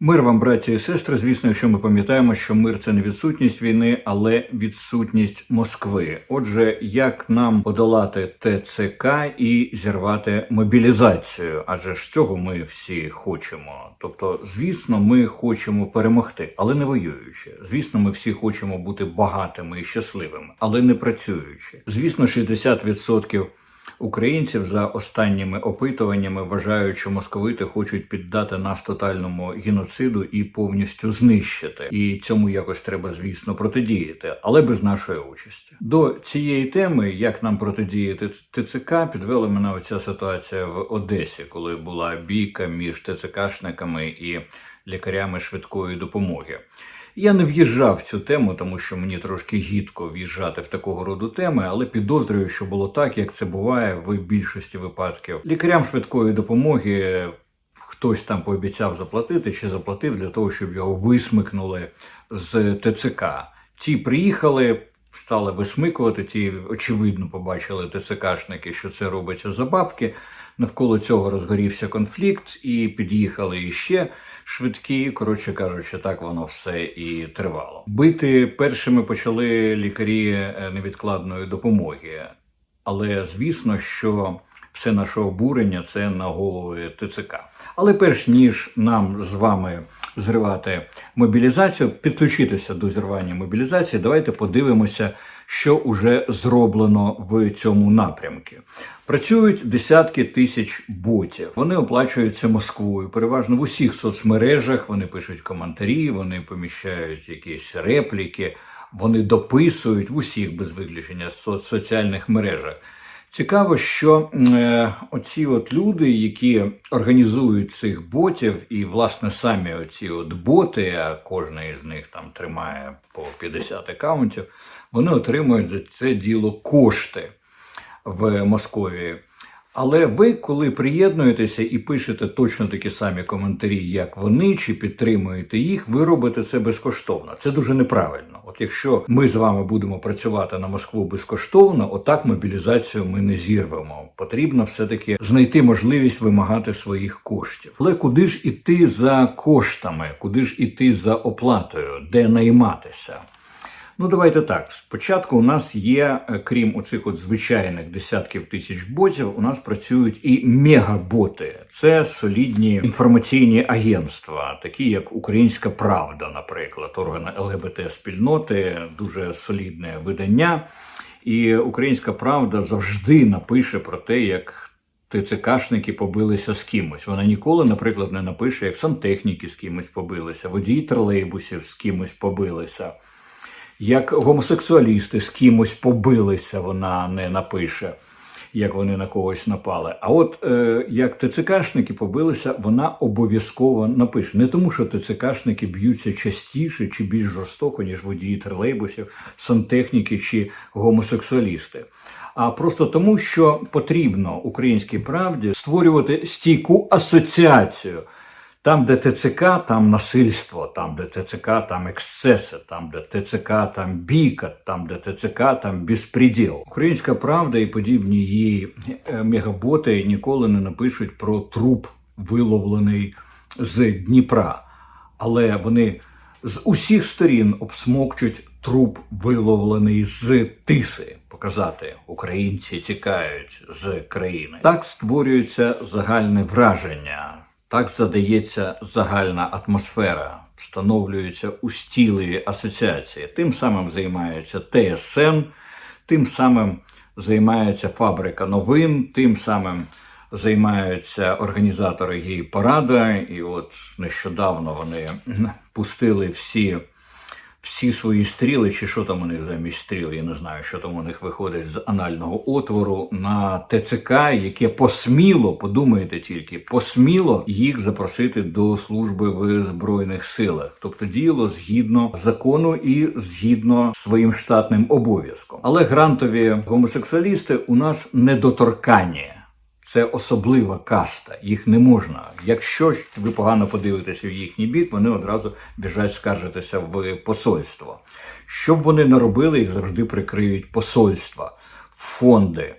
Мир вам, браті і сестри. Звісно, якщо ми пам'ятаємо, що мир це не відсутність війни, але відсутність Москви. Отже, як нам подолати ТЦК і зірвати мобілізацію? Адже ж цього ми всі хочемо. Тобто, звісно, ми хочемо перемогти, але не воюючи. Звісно, ми всі хочемо бути багатими і щасливими, але не працюючи. Звісно, 60% Українців за останніми опитуваннями вважають, що московити хочуть піддати нас тотальному геноциду і повністю знищити. І цьому якось треба, звісно, протидіяти, але без нашої участі. До цієї теми, як нам протидіяти ТЦК, підвела мене оця ситуація в Одесі, коли була бійка між ТЦКшниками і лікарями швидкої допомоги. Я не в'їжджав в цю тему, тому що мені трошки гідко в'їжджати в такого роду теми, але підозрюю, що було так, як це буває в більшості випадків. Лікарям швидкої допомоги хтось там пообіцяв заплатити чи заплатив для того, щоб його висмикнули з ТЦК. Ті приїхали. Стали висмикувати, ті очевидно побачили ТЦКшники, що це робиться за бабки. Навколо цього розгорівся конфлікт, і під'їхали іще швидкі. Коротше кажучи, так воно все і тривало. Бити першими почали лікарі е, невідкладної допомоги, але звісно, що все наше обурення це на голови ТЦК. Але перш ніж нам з вами зривати мобілізацію, підключитися до зірвання мобілізації, давайте подивимося, що вже зроблено в цьому напрямку. Працюють десятки тисяч ботів. Вони оплачуються Москвою. Переважно в усіх соцмережах вони пишуть коментарі, вони поміщають якісь репліки, вони дописують в усіх без виключення соц- соціальних мережах. Цікаво, що е, оці от люди, які організують цих ботів, і власне самі оці от боти, а кожен із них там тримає по 50 акаунтів, вони отримують за це діло кошти в Московії. Але ви, коли приєднуєтеся і пишете точно такі самі коментарі, як вони, чи підтримуєте їх, ви робите це безкоштовно. Це дуже неправильно. От якщо ми з вами будемо працювати на Москву безкоштовно, отак мобілізацію ми не зірвемо. Потрібно все-таки знайти можливість вимагати своїх коштів. Але куди ж іти за коштами, куди ж іти за оплатою, де найматися? Ну, давайте так. Спочатку у нас є, е, крім оцих от звичайних десятків тисяч ботів, у нас працюють і мегаботи. Це солідні інформаційні агентства, такі як Українська Правда, наприклад, органи ЛГБТ спільноти, дуже солідне видання. І Українська Правда завжди напише про те, як ТЦКшники побилися з кимось. Вона ніколи, наприклад, не напише, як сантехніки з кимось побилися, водії тролейбусів з кимось побилися як гомосексуалісти з кимось побилися, вона не напише, як вони на когось напали. А от е, як ТЦКшники побилися, вона обов'язково напише. Не тому, що ТЦКшники б'ються частіше чи більш жорстоко, ніж водії тролейбусів, сантехніки чи гомосексуалісти. А просто тому, що потрібно українській правді створювати стійку асоціацію. Там, де ТЦК, там насильство, там, де ТЦК, там ексцеси, там, де ТЦК, там бійка, там, де ТЦК, там безпреділ. Українська правда і подібні її е, мегаботи ніколи не напишуть про труп, виловлений з Дніпра. Але вони з усіх сторін обсмокчуть труп, виловлений з Тиси. Показати, українці тікають з країни. Так створюється загальне враження. Так задається загальна атмосфера, встановлюються устілі асоціації. Тим самим займається ТСН, тим самим займається фабрика новин, тим самим займаються організатори її парада. І от нещодавно вони пустили всі. Всі свої стріли, чи що там у них замість стріл, я не знаю, що там у них виходить з анального отвору на ТЦК, яке посміло, подумайте тільки, посміло їх запросити до служби в збройних силах, тобто діяло згідно закону і згідно своїм штатним обов'язком. Але грантові гомосексуалісти у нас недоторканні. Це особлива каста, їх не можна. Якщо ви погано подивитеся в їхній бік, вони одразу біжать скаржитися в посольство. Щоб вони не робили, їх завжди прикриють посольства, фонди,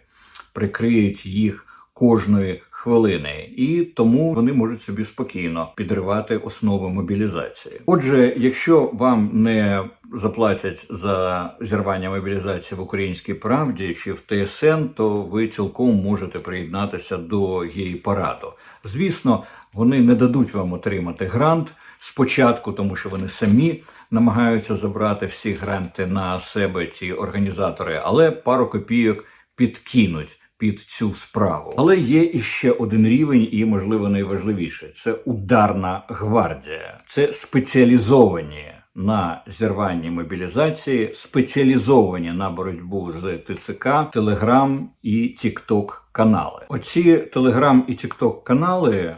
прикриють їх кожної хвилини, і тому вони можуть собі спокійно підривати основи мобілізації. Отже, якщо вам не заплатять за зірвання мобілізації в українській правді чи в ТСН, то ви цілком можете приєднатися до геї параду. Звісно, вони не дадуть вам отримати грант спочатку, тому що вони самі намагаються забрати всі гранти на себе ці організатори, але пару копійок підкинуть. Під цю справу, але є іще один рівень, і можливо найважливіше це ударна гвардія, це спеціалізовані на зірванні мобілізації, спеціалізовані на боротьбу з ТЦК, Телеграм і Тікток канали. Оці Телеграм і Тікток канали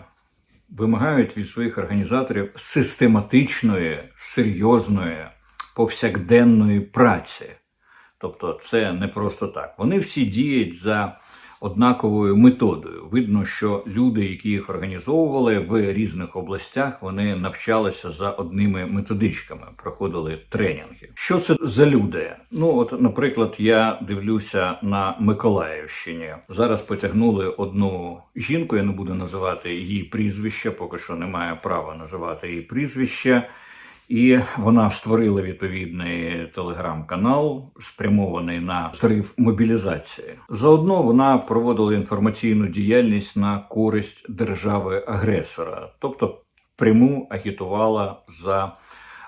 вимагають від своїх організаторів систематичної, серйозної, повсякденної праці. Тобто, це не просто так. Вони всі діють за однаковою методою. Видно, що люди, які їх організовували в різних областях, вони навчалися за одними методичками, проходили тренінги. Що це за люди? Ну, от, наприклад, я дивлюся на Миколаївщині. Зараз потягнули одну жінку. Я не буду називати її прізвище, поки що немає права називати її прізвище. І вона створила відповідний телеграм-канал, спрямований на зрив мобілізації. Заодно вона проводила інформаційну діяльність на користь держави-агресора, тобто впряму агітувала за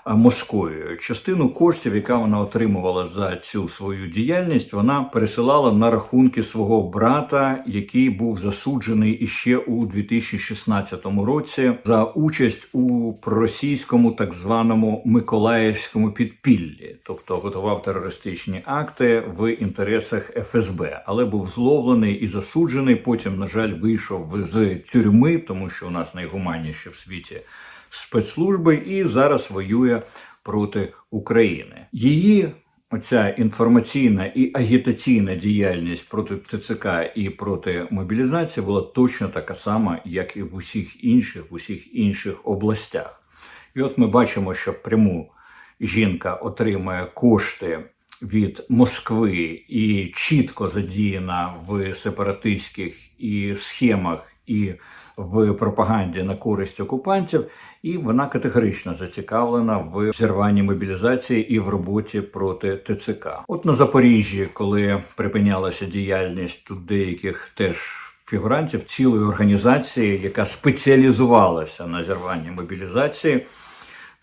Москвою. Частину коштів, яка вона отримувала за цю свою діяльність, вона пересилала на рахунки свого брата, який був засуджений іще у 2016 році за участь у проросійському так званому Миколаївському підпіллі, тобто готував терористичні акти в інтересах ФСБ, але був зловлений і засуджений. Потім, на жаль, вийшов з тюрми, тому що у нас найгуманніші в світі спецслужби і зараз воює проти України. Її оця інформаційна і агітаційна діяльність проти ТЦК і проти мобілізації була точно така сама, як і в усіх інших, в усіх інших областях. І от ми бачимо, що пряму жінка отримує кошти. Від Москви і чітко задіяна в сепаратистських і схемах і в пропаганді на користь окупантів, і вона категорично зацікавлена в зірванні мобілізації і в роботі проти ТЦК. От на Запоріжжі, коли припинялася діяльність тут деяких теж. Фігурантів цілої організації, яка спеціалізувалася на зірванні мобілізації,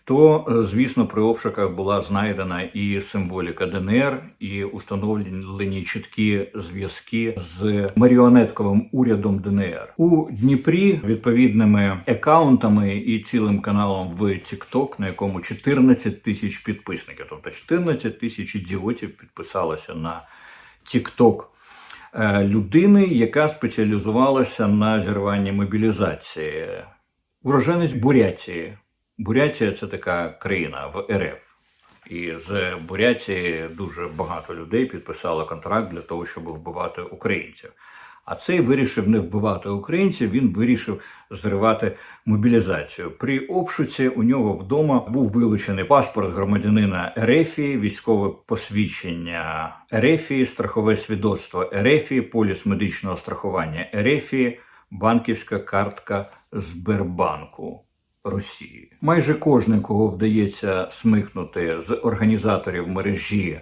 то, звісно, при обшуках була знайдена і символіка ДНР, і установлені чіткі зв'язки з маріонетковим урядом ДНР у Дніпрі відповідними екаунтами і цілим каналом в TikTok, на якому 14 тисяч підписників, тобто 14 тисяч ідіотів підписалося на TikTok е, людини, яка спеціалізувалася на зірванні мобілізації, уроженець Бурятії. Бурятія це така країна в РФ. І з Бурятії дуже багато людей підписало контракт для того, щоб вбивати українців. А цей вирішив не вбивати українців, він вирішив зривати мобілізацію. При обшуці у нього вдома був вилучений паспорт громадянина Ерефії, військове посвідчення Ерефії, страхове свідоцтво Ерефії, поліс медичного страхування Ерефії, банківська картка Сбербанку. Росії. Майже кожен, кого вдається смикнути з організаторів мережі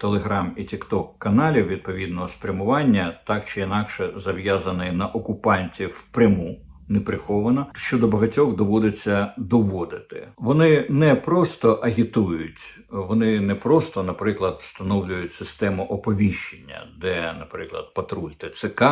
Телеграм і Тікток каналів відповідного спрямування, так чи інакше зав'язаний на окупантів впряму. Неприховано, що до багатьох доводиться доводити. Вони не просто агітують, вони не просто, наприклад, встановлюють систему оповіщення, де, наприклад, патруль ТЦК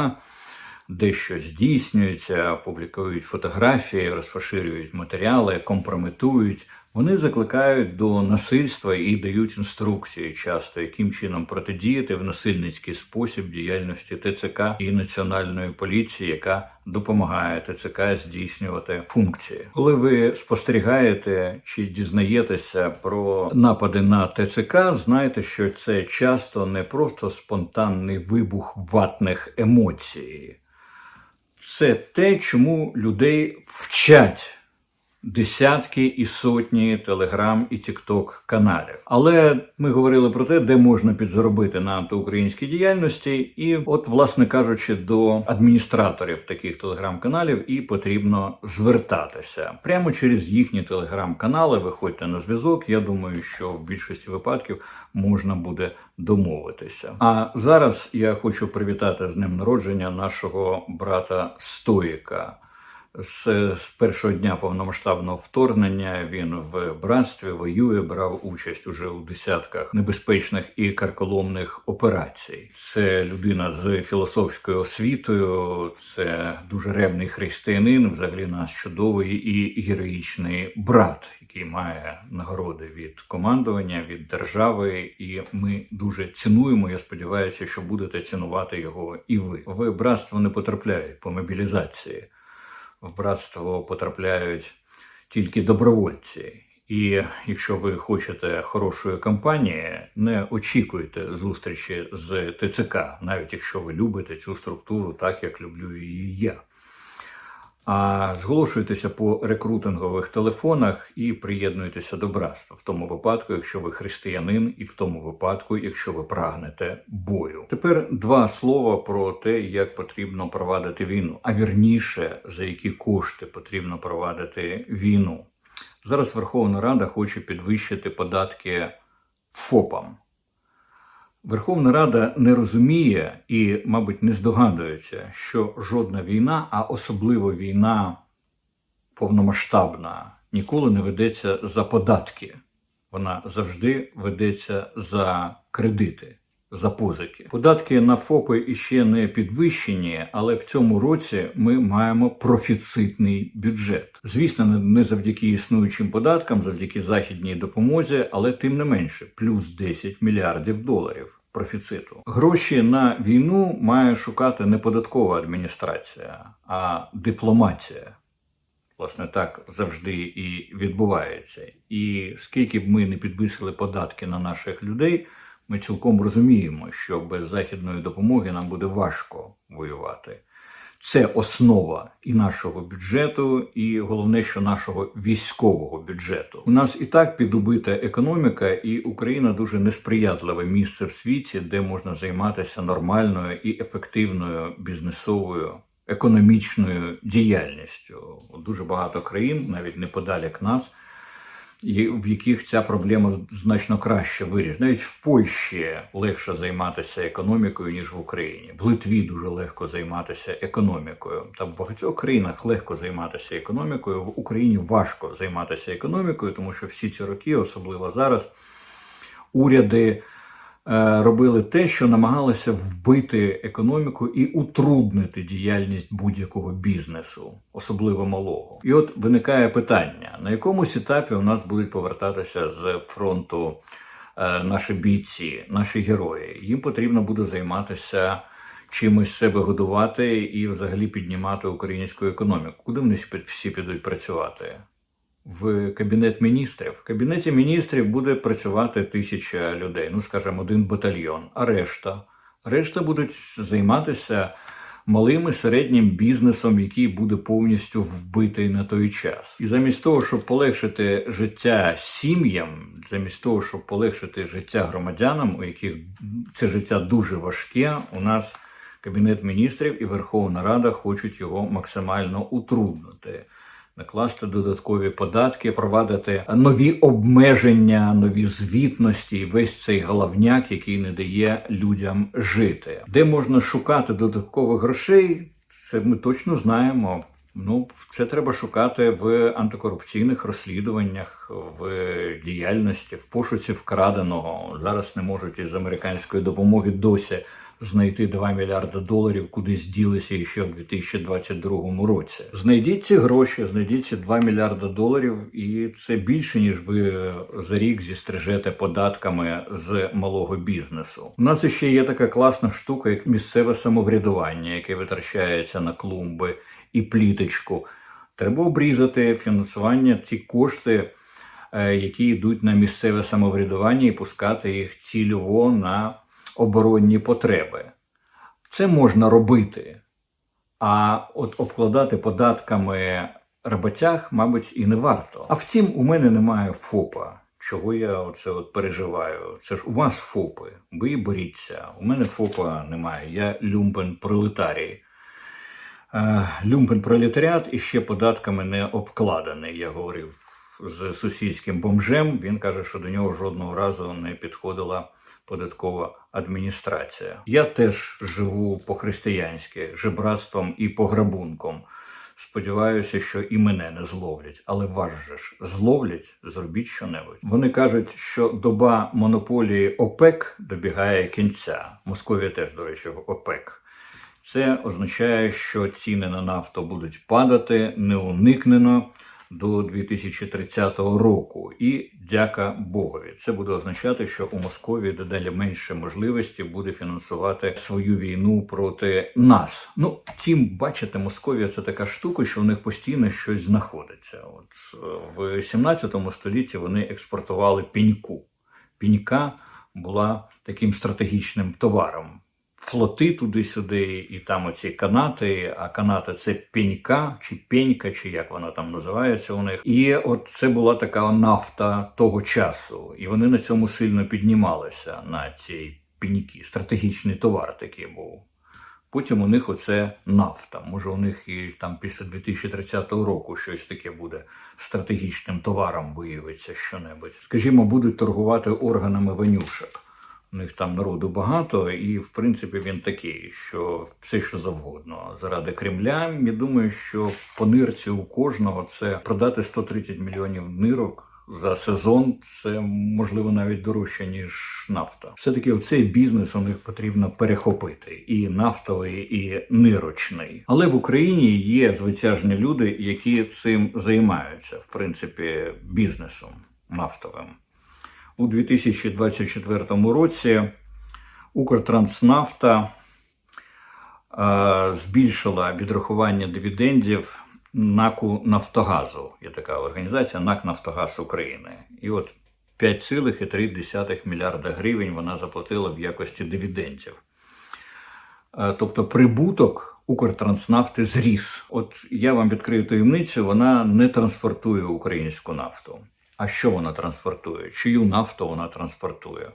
дещо здійснюється, публікують фотографії, розпоширюють матеріали, компрометують. Вони закликають до насильства і дають інструкції, часто яким чином протидіяти в насильницький спосіб діяльності ТЦК і національної поліції, яка допомагає ТЦК здійснювати функції. Коли ви спостерігаєте чи дізнаєтеся про напади на ТЦК, знайте, що це часто не просто спонтанний вибух ватних емоцій це те, чому людей вчать десятки і сотні телеграм і тікток каналів. Але ми говорили про те, де можна підзаробити на антиукраїнській діяльності, і, от, власне кажучи, до адміністраторів таких телеграм-каналів і потрібно звертатися прямо через їхні телеграм-канали. Виходьте на зв'язок. Я думаю, що в більшості випадків можна буде домовитися. А зараз я хочу привітати з ним народження нашого брата Стоїка. З, з першого дня повномасштабного вторгнення він в братстві воює, брав участь уже у десятках небезпечних і карколомних операцій. Це людина з філософською освітою, це дуже ревний християнин, взагалі наш чудовий і героїчний брат, який має нагороди від командування, від держави, і ми дуже цінуємо. Я сподіваюся, що будете цінувати його і ви. В братство не потрапляють по мобілізації в братство потрапляють тільки добровольці. І якщо ви хочете хорошої компанії, не очікуйте зустрічі з ТЦК, навіть якщо ви любите цю структуру так, як люблю її я. А зголошуйтеся по рекрутингових телефонах і приєднуйтеся до братства в тому випадку, якщо ви християнин, і в тому випадку, якщо ви прагнете бою. Тепер два слова про те, як потрібно провадити війну, а вірніше за які кошти потрібно провадити війну. Зараз Верховна Рада хоче підвищити податки ФОПам. Верховна Рада не розуміє і, мабуть, не здогадується, що жодна війна, а особливо війна повномасштабна, ніколи не ведеться за податки. Вона завжди ведеться за кредити, за позики. Податки на ФОПи іще не підвищені, але в цьому році ми маємо профіцитний бюджет. Звісно, не завдяки існуючим податкам, завдяки західній допомозі, але тим не менше, плюс 10 мільярдів доларів. Профіциту гроші на війну має шукати не податкова адміністрація, а дипломатія. Власне, так завжди і відбувається. І скільки б ми не підвисили податки на наших людей, ми цілком розуміємо, що без західної допомоги нам буде важко воювати. Це основа і нашого бюджету, і головне, що нашого військового бюджету. У нас і так підубита економіка, і Україна дуже несприятливе місце в світі, де можна займатися нормальною і ефективною бізнесовою економічною діяльністю. Дуже багато країн, навіть неподалік нас, в яких ця проблема значно краще вирішена. Навіть в Польщі легше займатися економікою, ніж в Україні. В Литві дуже легко займатися економікою. Та в багатьох країнах легко займатися економікою. В Україні важко займатися економікою, тому що всі ці роки, особливо зараз, уряди. Робили те, що намагалися вбити економіку і утруднити діяльність будь-якого бізнесу, особливо малого. І от виникає питання: на якомусь етапі у нас будуть повертатися з фронту наші бійці, наші герої. Їм потрібно буде займатися чимось себе годувати і, взагалі, піднімати українську економіку. Куди вони всі підуть працювати? В кабінет міністрів. В кабінеті міністрів буде працювати тисяча людей, ну скажімо, один батальйон. А решта решта будуть займатися малим і середнім бізнесом, який буде повністю вбитий на той час. І замість того, щоб полегшити життя сім'ям, замість того, щоб полегшити життя громадянам, у яких це життя дуже важке, у нас кабінет міністрів і Верховна Рада хочуть його максимально утруднити накласти додаткові податки, впровадити нові обмеження, нові звітності, і весь цей головняк, який не дає людям жити. Де можна шукати додаткових грошей? Це ми точно знаємо. Ну, це треба шукати в антикорупційних розслідуваннях, в діяльності, в пошуці вкраденого. Зараз не можуть із американської допомоги досі знайти 2 мільярди доларів, куди зділися ще в 2022 році. Знайдіть ці гроші, знайдіть ці 2 мільярди доларів, і це більше ніж ви за рік зістрижете податками з малого бізнесу. У нас ще є така класна штука, як місцеве самоврядування, яке витрачається на клумби і пліточку. Треба обрізати фінансування ці кошти. Е, які йдуть на місцеве самоврядування і пускати їх цільово на оборонні потреби. Це можна робити. А от обкладати податками роботяг, мабуть, і не варто. А втім, у мене немає ФОПа. Чого я оце от переживаю? Це ж у вас ФОПи. Ви боріться. У мене ФОПа немає. Я люмпен пролетарій. Е, Люмпен пролетаріат ще податками не обкладений. Я говорив з сусідським бомжем. Він каже, що до нього жодного разу не підходила податкова адміністрація. Я теж живу по-християнськи, жебратством і пограбунком. Сподіваюся, що і мене не зловлять, але вас же ж зловлять, зробіть щонебудь. Вони кажуть, що доба монополії ОПЕК добігає кінця. Московія теж, до речі, в ОПЕК. Це означає, що ціни на нафту будуть падати неуникнено до 2030 року. І дяка Богові. Це буде означати, що у Московії дедалі менше можливості буде фінансувати свою війну проти нас. Ну, втім, бачите, Московія це така штука, що у них постійно щось знаходиться. От в 17 столітті вони експортували піньку. Пінька була таким стратегічним товаром флоти туди-сюди, і там оці канати. А канати це пенька чи пенька, чи як вона там називається у них. І от це була така нафта того часу. І вони на цьому сильно піднімалися на цій пеньки. Стратегічний товар такий був. Потім у них оце нафта. Може, у них і там після 2030 року щось таке буде стратегічним товаром, виявиться що-небудь. Скажімо, будуть торгувати органами ванюшок. У них там народу багато, і в принципі він такий, що все що завгодно заради Кремля. Я думаю, що по нирці у кожного це продати 130 мільйонів нирок. За сезон це можливо навіть дорожче ніж нафта. Все таки оцей бізнес у них потрібно перехопити і нафтовий, і нирочний. Але в Україні є звитяжні люди, які цим займаються, в принципі, бізнесом нафтовим. У 2024 році Укртранснафта е, збільшила відрахування дивідендів НАКу Нафтогазу. Є така організація НАК Нафтогаз України. І от 5,3 мільярда гривень вона заплатила в якості дивідендів. Е, Тобто прибуток Укртранснафти зріс. От я вам відкрию таємницю, вона не транспортує українську нафту. А що вона транспортує? Чию нафту вона транспортує?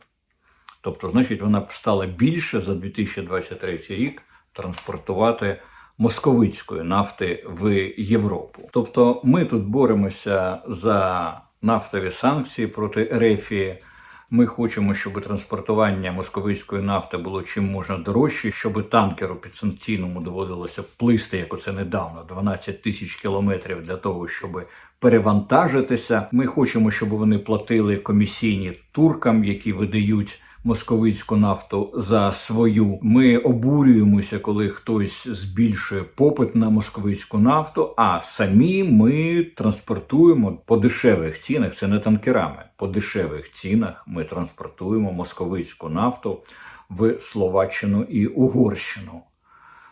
Тобто, значить, вона стала більше за 2023 рік транспортувати московицької нафти в Європу. Тобто, ми тут боремося за нафтові санкції проти Ерефії. Ми хочемо, щоб транспортування московицької нафти було чим можна дорожче, щоб танкеру підсанкційному доводилося плисти, як оце недавно, 12 тисяч кілометрів для того, щоб перевантажитися. Ми хочемо, щоб вони платили комісійні туркам, які видають. Московицьку нафту за свою. Ми обурюємося, коли хтось збільшує попит на московицьку нафту. А самі ми транспортуємо по дешевих цінах. Це не танкерами. По дешевих цінах ми транспортуємо московицьку нафту в Словаччину і Угорщину.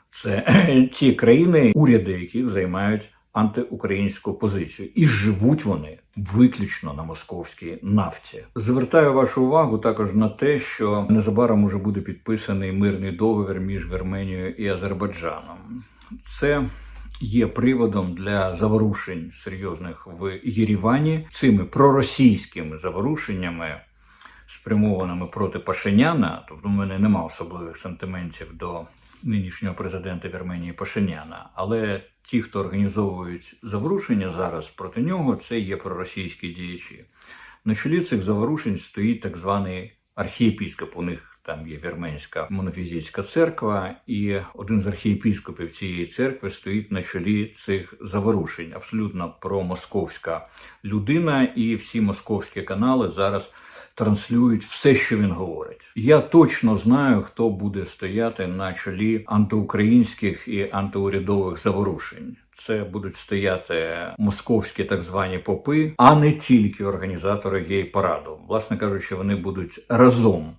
Це ті країни, уряди яких займають антиукраїнську позицію, і живуть вони виключно на московській нафті. Звертаю вашу увагу також на те, що незабаром уже буде підписаний мирний договір між Вірменією і Азербайджаном. Це є приводом для заворушень серйозних в Єрівані цими проросійськими заворушеннями. Спрямованими проти Пашиняна, тобто в мене нема особливих сантиментів до нинішнього президента Вірменії Пашиняна, але ті, хто організовують заворушення зараз проти нього, це є проросійські діячі. На чолі цих заворушень стоїть так званий архієпіскоп. У них там є вірменська монофізійська церква, і один з архієпіскопів цієї церкви стоїть на чолі цих заворушень. Абсолютно промосковська людина, і всі московські канали зараз транслюють все, що він говорить. Я точно знаю, хто буде стояти на чолі антиукраїнських і антиурядових заворушень. Це будуть стояти московські так звані попи, а не тільки організатори гей-параду. Власне кажучи, вони будуть разом.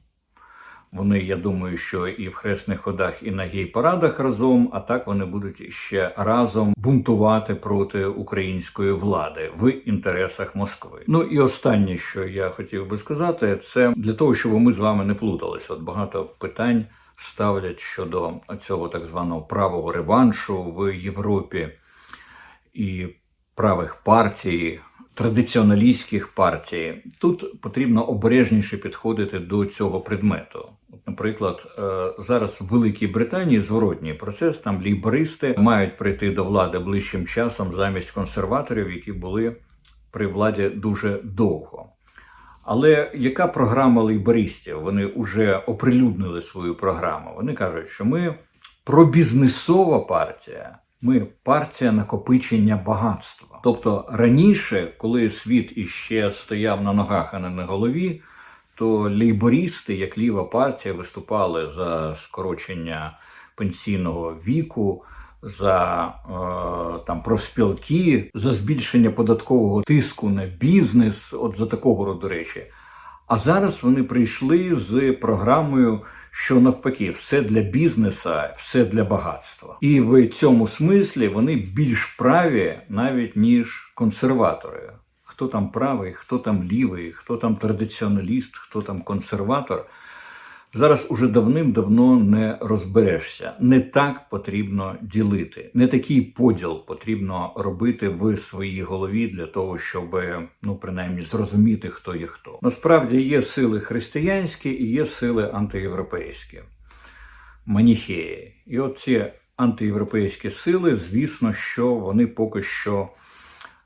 Вони, я думаю, що і в хресних ходах, і на гей-парадах разом, а так вони будуть ще разом бунтувати проти української влади в інтересах Москви. Ну і останнє, що я хотів би сказати, це для того, щоб ми з вами не плутались. От багато питань ставлять щодо цього так званого правого реваншу в Європі. І правих партій, традиціоналістських партій. Тут потрібно обережніше підходити до цього предмету. Наприклад, е, зараз в Великій Британії зворотній процес, там лейбористи мають прийти до влади ближчим часом замість консерваторів, які були при владі дуже довго. Але яка програма лейбористів? Вони вже оприлюднили свою програму. Вони кажуть, що ми пробізнесова партія, ми партія накопичення багатства. Тобто раніше, коли світ іще стояв на ногах, а не на голові, то лейбористи, як ліва партія, виступали за скорочення пенсійного віку. За е, там профспілки, за збільшення податкового тиску на бізнес, от за такого роду речі. А зараз вони прийшли з програмою, що навпаки, все для бізнеса, все для багатства. І в цьому смислі вони більш праві навіть ніж консерватори. Хто там правий, хто там лівий, хто там традиціоналіст, хто там консерватор. Зараз уже давним-давно не розберешся. Не так потрібно ділити. Не такий поділ потрібно робити в своїй голові для того, щоб ну принаймні зрозуміти, хто є хто. Насправді є сили християнські і є сили антиєвропейські, маніхеї. І от ці антиєвропейські сили, звісно, що вони поки що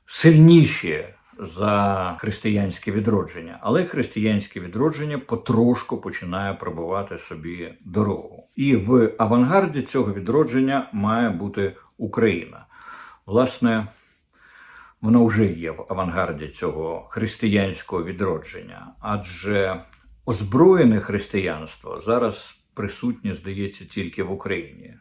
сильніші за християнське відродження, але християнське відродження потрошку починає пробувати собі дорогу. І в авангарді цього відродження має бути Україна. Власне, вона вже є в авангарді цього християнського відродження, адже озброєне християнство зараз присутнє, здається, тільки в Україні.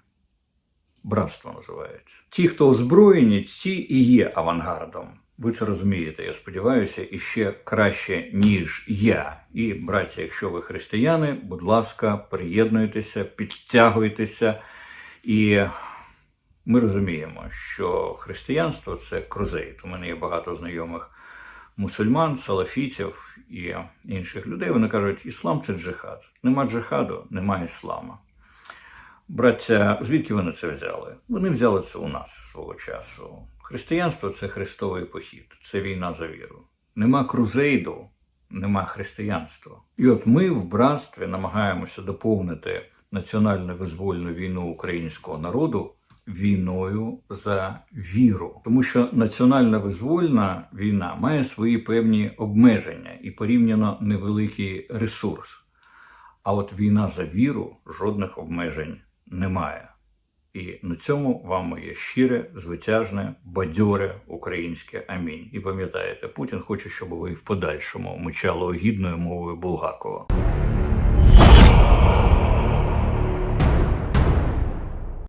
Братство називається. Ті, хто озброєні, ті і є авангардом. Ви це розумієте, я сподіваюся, і ще краще, ніж я. І, браті, якщо ви християни, будь ласка, приєднуйтеся, підтягуйтеся. І ми розуміємо, що християнство це крузейт. У мене є багато знайомих мусульман, салафітів і інших людей. Вони кажуть, іслам це джихад. Нема джихаду, нема іслама. Браття, звідки вони це взяли? Вони взяли це у нас свого часу. Християнство це хрестовий похід, це війна за віру. Нема крузейду, нема християнства. І от ми в братстві намагаємося доповнити національно визвольну війну українського народу війною за віру, тому що національна визвольна війна має свої певні обмеження і порівняно невеликий ресурс. А от війна за віру жодних обмежень немає. І на цьому вам моє щире, звитяжне, бадьоре українське амінь. І пам'ятаєте, Путін хоче, щоб ви в подальшому мчали огідною мовою Булгакова.